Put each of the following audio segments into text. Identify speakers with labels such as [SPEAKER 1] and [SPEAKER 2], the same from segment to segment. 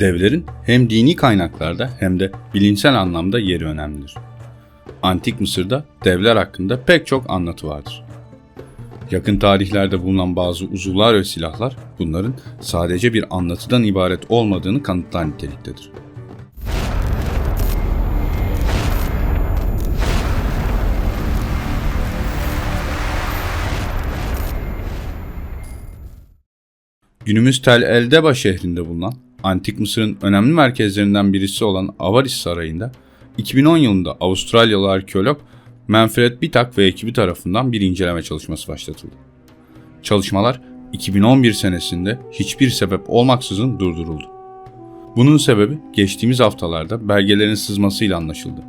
[SPEAKER 1] Devlerin hem dini kaynaklarda hem de bilimsel anlamda yeri önemlidir. Antik Mısır'da devler hakkında pek çok anlatı vardır. Yakın tarihlerde bulunan bazı uzuvlar ve silahlar bunların sadece bir anlatıdan ibaret olmadığını kanıtlar niteliktedir. Günümüz Tel Eldeba şehrinde bulunan Antik Mısır'ın önemli merkezlerinden birisi olan Avaris Sarayı'nda 2010 yılında Avustralyalı arkeolog Manfred Bitak ve ekibi tarafından bir inceleme çalışması başlatıldı. Çalışmalar 2011 senesinde hiçbir sebep olmaksızın durduruldu. Bunun sebebi geçtiğimiz haftalarda belgelerin sızmasıyla anlaşıldı.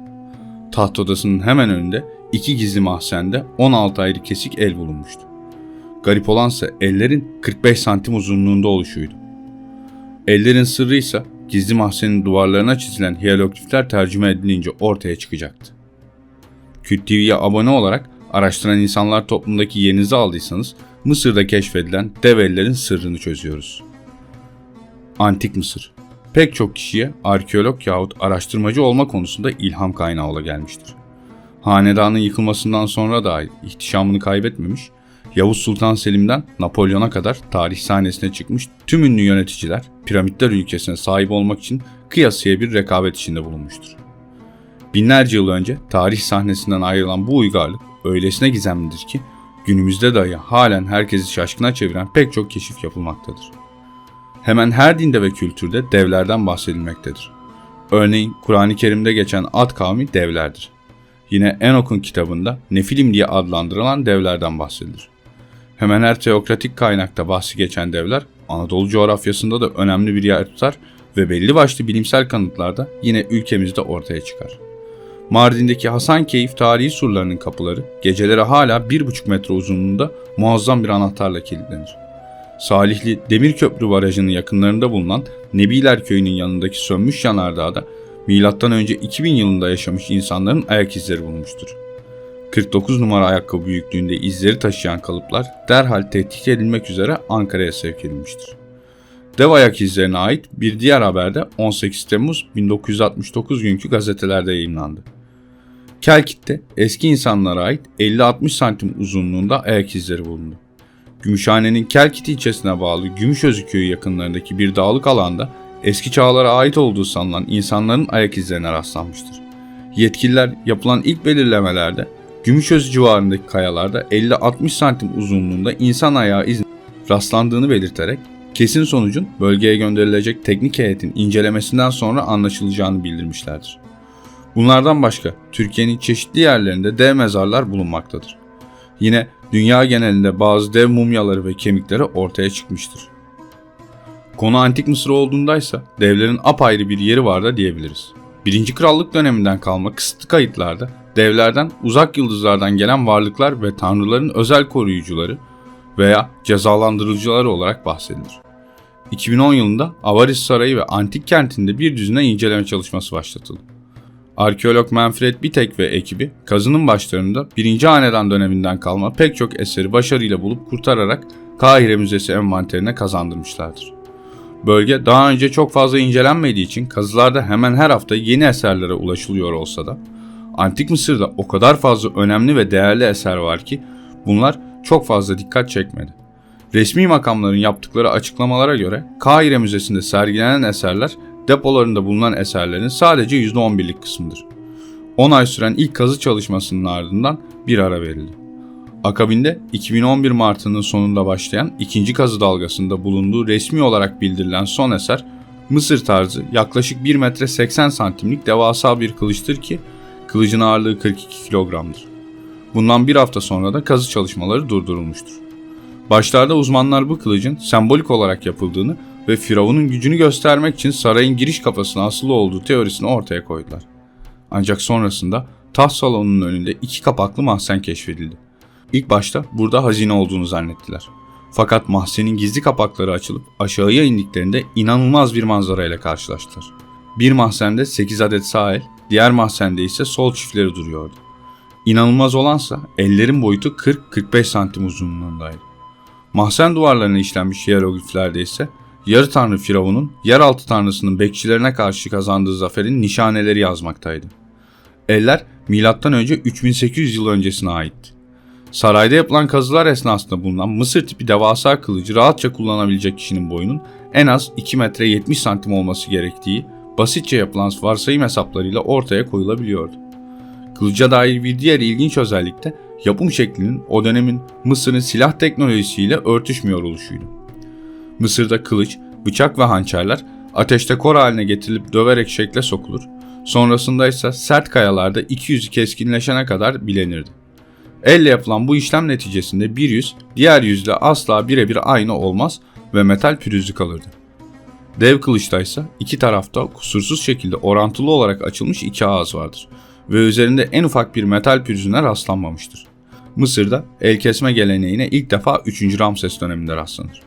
[SPEAKER 1] Taht odasının hemen önünde iki gizli mahzende 16 ayrı kesik el bulunmuştu. Garip olansa ellerin 45 santim uzunluğunda oluşuydu. Ellerin sırrı ise gizli mahzenin duvarlarına çizilen hieroglifler tercüme edilince ortaya çıkacaktı. Küt TV'ye abone olarak araştıran insanlar toplumdaki yerinizi aldıysanız Mısır'da keşfedilen dev ellerin sırrını çözüyoruz. Antik Mısır pek çok kişiye arkeolog yahut araştırmacı olma konusunda ilham kaynağı ola gelmiştir. Hanedanın yıkılmasından sonra dahi ihtişamını kaybetmemiş, Yavuz Sultan Selim'den Napolyon'a kadar tarih sahnesine çıkmış tüm ünlü yöneticiler piramitler ülkesine sahip olmak için kıyasıya bir rekabet içinde bulunmuştur. Binlerce yıl önce tarih sahnesinden ayrılan bu uygarlık öylesine gizemlidir ki günümüzde dahi halen herkesi şaşkına çeviren pek çok keşif yapılmaktadır. Hemen her dinde ve kültürde devlerden bahsedilmektedir. Örneğin Kur'an-ı Kerim'de geçen Ad kavmi devlerdir. Yine Enok'un kitabında Nefilim diye adlandırılan devlerden bahsedilir. Hemen her teokratik kaynakta bahsi geçen devler Anadolu coğrafyasında da önemli bir yer tutar ve belli başlı bilimsel kanıtlarda yine ülkemizde ortaya çıkar. Mardin'deki Hasankeyf tarihi surlarının kapıları geceleri hala 1,5 metre uzunluğunda muazzam bir anahtarla kilitlenir. Salihli Demirköprü Barajı'nın yakınlarında bulunan Nebiler Köyü'nün yanındaki sönmüş yanardağda M.Ö. 2000 yılında yaşamış insanların ayak izleri bulunmuştur. 49 numara ayakkabı büyüklüğünde izleri taşıyan kalıplar derhal tetkik edilmek üzere Ankara'ya sevk edilmiştir. Dev ayak izlerine ait bir diğer haberde 18 Temmuz 1969 günkü gazetelerde yayınlandı. Kelkit'te eski insanlara ait 50-60 santim uzunluğunda ayak izleri bulundu. Gümüşhane'nin Kelkit ilçesine bağlı Gümüşözü köyü yakınlarındaki bir dağlık alanda eski çağlara ait olduğu sanılan insanların ayak izlerine rastlanmıştır. Yetkililer yapılan ilk belirlemelerde Gümüşözü civarındaki kayalarda 50-60 santim uzunluğunda insan ayağı izni rastlandığını belirterek kesin sonucun bölgeye gönderilecek teknik heyetin incelemesinden sonra anlaşılacağını bildirmişlerdir. Bunlardan başka Türkiye'nin çeşitli yerlerinde dev mezarlar bulunmaktadır. Yine dünya genelinde bazı dev mumyaları ve kemikleri ortaya çıkmıştır. Konu Antik Mısır olduğundaysa devlerin apayrı bir yeri var da diyebiliriz. Birinci Krallık döneminden kalma kısıtlı kayıtlarda devlerden uzak yıldızlardan gelen varlıklar ve tanrıların özel koruyucuları veya cezalandırıcıları olarak bahsedilir. 2010 yılında Avaris Sarayı ve Antik Kenti'nde bir düzine inceleme çalışması başlatıldı. Arkeolog Manfred Bitek ve ekibi kazının başlarında 1. Hanedan döneminden kalma pek çok eseri başarıyla bulup kurtararak Kahire Müzesi envanterine kazandırmışlardır. Bölge daha önce çok fazla incelenmediği için kazılarda hemen her hafta yeni eserlere ulaşılıyor olsa da Antik Mısır'da o kadar fazla önemli ve değerli eser var ki bunlar çok fazla dikkat çekmedi. Resmi makamların yaptıkları açıklamalara göre Kahire Müzesi'nde sergilenen eserler depolarında bulunan eserlerin sadece %11'lik kısmıdır. 10 ay süren ilk kazı çalışmasının ardından bir ara verildi. Akabinde 2011 Mart'ının sonunda başlayan ikinci kazı dalgasında bulunduğu resmi olarak bildirilen son eser Mısır tarzı yaklaşık 1 metre 80 santimlik devasa bir kılıçtır ki kılıcın ağırlığı 42 kilogramdır. Bundan bir hafta sonra da kazı çalışmaları durdurulmuştur. Başlarda uzmanlar bu kılıcın sembolik olarak yapıldığını ve Firavun'un gücünü göstermek için sarayın giriş kapısına asılı olduğu teorisini ortaya koydular. Ancak sonrasında taht salonunun önünde iki kapaklı mahzen keşfedildi. İlk başta burada hazine olduğunu zannettiler. Fakat mahzenin gizli kapakları açılıp aşağıya indiklerinde inanılmaz bir manzara ile karşılaştılar. Bir mahzende 8 adet sağ diğer mahzende ise sol çiftleri duruyordu. İnanılmaz olansa ellerin boyutu 40-45 santim uzunluğundaydı. Mahzen duvarlarına işlenmiş hierogliflerde ise yarı tanrı Firavun'un yeraltı tanrısının bekçilerine karşı kazandığı zaferin nişaneleri yazmaktaydı. Eller M.Ö. 3800 yıl öncesine aitti. Sarayda yapılan kazılar esnasında bulunan Mısır tipi devasa kılıcı rahatça kullanabilecek kişinin boyunun en az 2 metre 70 santim olması gerektiği basitçe yapılan varsayım hesaplarıyla ortaya koyulabiliyordu. Kılıca dair bir diğer ilginç özellik de yapım şeklinin o dönemin Mısır'ın silah teknolojisiyle örtüşmüyor oluşuydu. Mısır'da kılıç, bıçak ve hançerler ateşte kor haline getirilip döverek şekle sokulur, sonrasında ise sert kayalarda iki yüzü keskinleşene kadar bilenirdi. Elle yapılan bu işlem neticesinde bir yüz diğer yüzle asla birebir aynı olmaz ve metal pürüzlü kalırdı. Dev kılıçta ise iki tarafta kusursuz şekilde orantılı olarak açılmış iki ağız vardır ve üzerinde en ufak bir metal pürüzüne rastlanmamıştır. Mısır'da el kesme geleneğine ilk defa 3. Ramses döneminde rastlanır.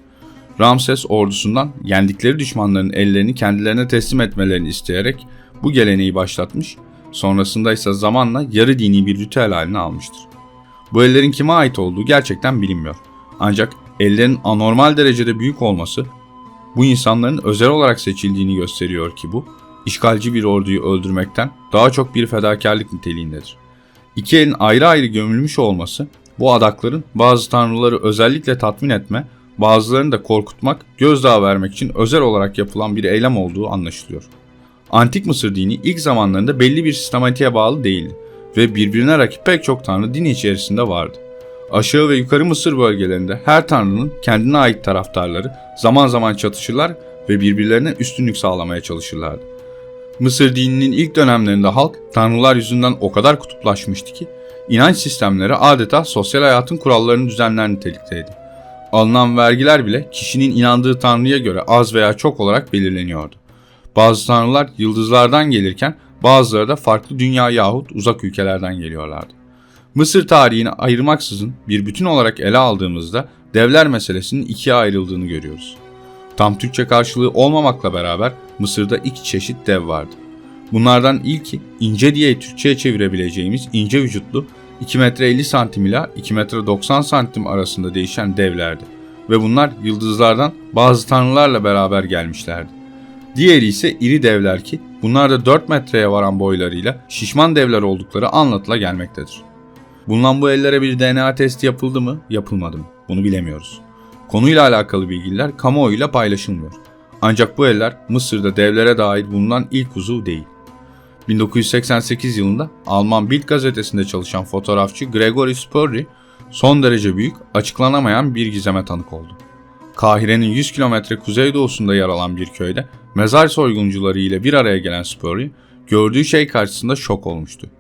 [SPEAKER 1] Ramses ordusundan yendikleri düşmanların ellerini kendilerine teslim etmelerini isteyerek bu geleneği başlatmış, sonrasında ise zamanla yarı dini bir ritüel haline almıştır. Bu ellerin kime ait olduğu gerçekten bilinmiyor. Ancak ellerin anormal derecede büyük olması bu insanların özel olarak seçildiğini gösteriyor ki bu, işgalci bir orduyu öldürmekten daha çok bir fedakarlık niteliğindedir. İki elin ayrı ayrı gömülmüş olması bu adakların bazı tanrıları özellikle tatmin etme, bazılarını da korkutmak, gözdağı vermek için özel olarak yapılan bir eylem olduğu anlaşılıyor. Antik Mısır dini ilk zamanlarında belli bir sistematiğe bağlı değildi ve birbirine rakip pek çok tanrı dini içerisinde vardı. Aşağı ve yukarı Mısır bölgelerinde her tanrının kendine ait taraftarları zaman zaman çatışırlar ve birbirlerine üstünlük sağlamaya çalışırlardı. Mısır dininin ilk dönemlerinde halk tanrılar yüzünden o kadar kutuplaşmıştı ki inanç sistemleri adeta sosyal hayatın kurallarını düzenler nitelikteydi. Alınan vergiler bile kişinin inandığı tanrıya göre az veya çok olarak belirleniyordu. Bazı tanrılar yıldızlardan gelirken bazıları da farklı dünya yahut uzak ülkelerden geliyorlardı. Mısır tarihini ayırmaksızın bir bütün olarak ele aldığımızda devler meselesinin ikiye ayrıldığını görüyoruz. Tam Türkçe karşılığı olmamakla beraber Mısır'da iki çeşit dev vardı. Bunlardan ilki ince diye Türkçe'ye çevirebileceğimiz ince vücutlu 2 metre 50 santim ile 2 metre 90 santim arasında değişen devlerdi. Ve bunlar yıldızlardan bazı tanrılarla beraber gelmişlerdi. Diğeri ise iri devler ki bunlar da 4 metreye varan boylarıyla şişman devler oldukları anlatıla gelmektedir. Bulunan bu ellere bir DNA testi yapıldı mı, yapılmadı mı? Bunu bilemiyoruz. Konuyla alakalı bilgiler kamuoyuyla paylaşılmıyor. Ancak bu eller Mısır'da devlere dair bulunan ilk uzuv değil. 1988 yılında Alman Bild gazetesinde çalışan fotoğrafçı Gregory Spurri son derece büyük, açıklanamayan bir gizeme tanık oldu. Kahire'nin 100 kilometre kuzeydoğusunda yer alan bir köyde mezar soyguncuları ile bir araya gelen Spurri, gördüğü şey karşısında şok olmuştu.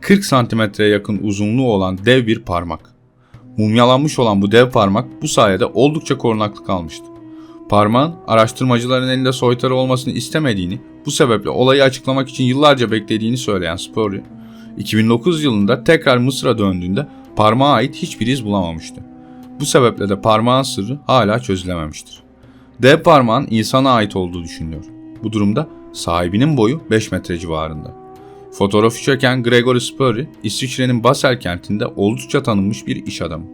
[SPEAKER 1] 40 santimetreye yakın uzunluğu olan dev bir parmak. Mumyalanmış olan bu dev parmak bu sayede oldukça korunaklı kalmıştı. Parmağın araştırmacıların elinde soytarı olmasını istemediğini, bu sebeple olayı açıklamak için yıllarca beklediğini söyleyen Spurrier, 2009 yılında tekrar Mısır'a döndüğünde parmağa ait hiçbir iz bulamamıştı. Bu sebeple de parmağın sırrı hala çözülememiştir. Dev parmağın insana ait olduğu düşünülüyor. Bu durumda sahibinin boyu 5 metre civarında. Fotoğrafı çeken Gregory Spurry, İsviçre'nin Basel kentinde oldukça tanınmış bir iş adamı.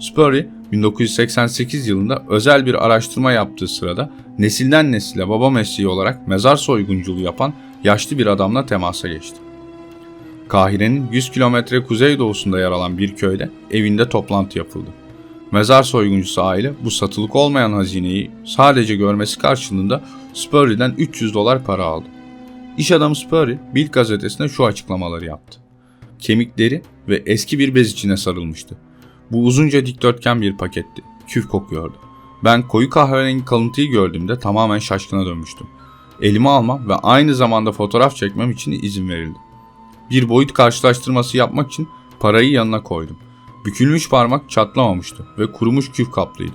[SPEAKER 1] Spurry, 1988 yılında özel bir araştırma yaptığı sırada nesilden nesile baba mesleği olarak mezar soygunculuğu yapan yaşlı bir adamla temasa geçti. Kahire'nin 100 kilometre kuzeydoğusunda yer alan bir köyde evinde toplantı yapıldı. Mezar soyguncusu aile bu satılık olmayan hazineyi sadece görmesi karşılığında Spurry'den 300 dolar para aldı. İş adamı Spurry, Bild gazetesine şu açıklamaları yaptı. Kemikleri ve eski bir bez içine sarılmıştı. Bu uzunca dikdörtgen bir paketti. Küf kokuyordu. Ben koyu kahverengi kalıntıyı gördüğümde tamamen şaşkına dönmüştüm. Elime almam ve aynı zamanda fotoğraf çekmem için izin verildi. Bir boyut karşılaştırması yapmak için parayı yanına koydum. Bükülmüş parmak çatlamamıştı ve kurumuş küf kaplıydı.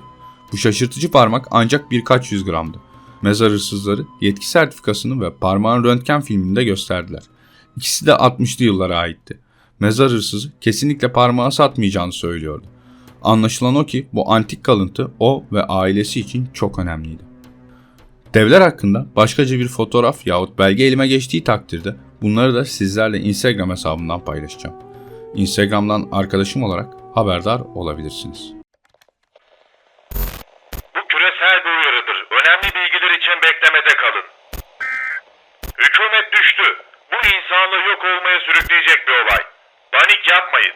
[SPEAKER 1] Bu şaşırtıcı parmak ancak birkaç yüz gramdı. Mezar hırsızları yetki sertifikasını ve parmağın röntgen filminde gösterdiler. İkisi de 60'lı yıllara aitti. Mezar hırsızı kesinlikle parmağı satmayacağını söylüyordu. Anlaşılan o ki bu antik kalıntı o ve ailesi için çok önemliydi. Devler hakkında başkaca bir fotoğraf yahut belge elime geçtiği takdirde bunları da sizlerle Instagram hesabımdan paylaşacağım. Instagram'dan arkadaşım olarak haberdar olabilirsiniz.
[SPEAKER 2] Bu küresel bir uyarıdır. Önemli bilgiler için beklemede kalın. Hükümet düştü. Bu insanlığı yok olmaya sürükleyecek bir olay. Panik yapmayın.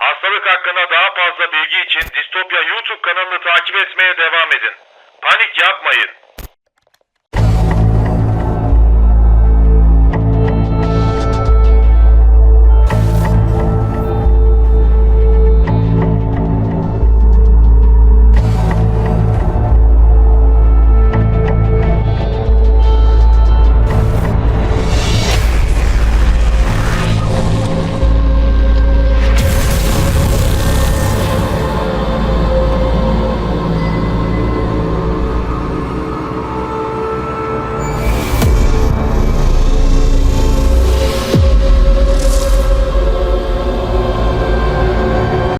[SPEAKER 2] Hastalık hakkında daha fazla bilgi için Distopya YouTube kanalını takip etmeye devam edin. Panik yapmayın.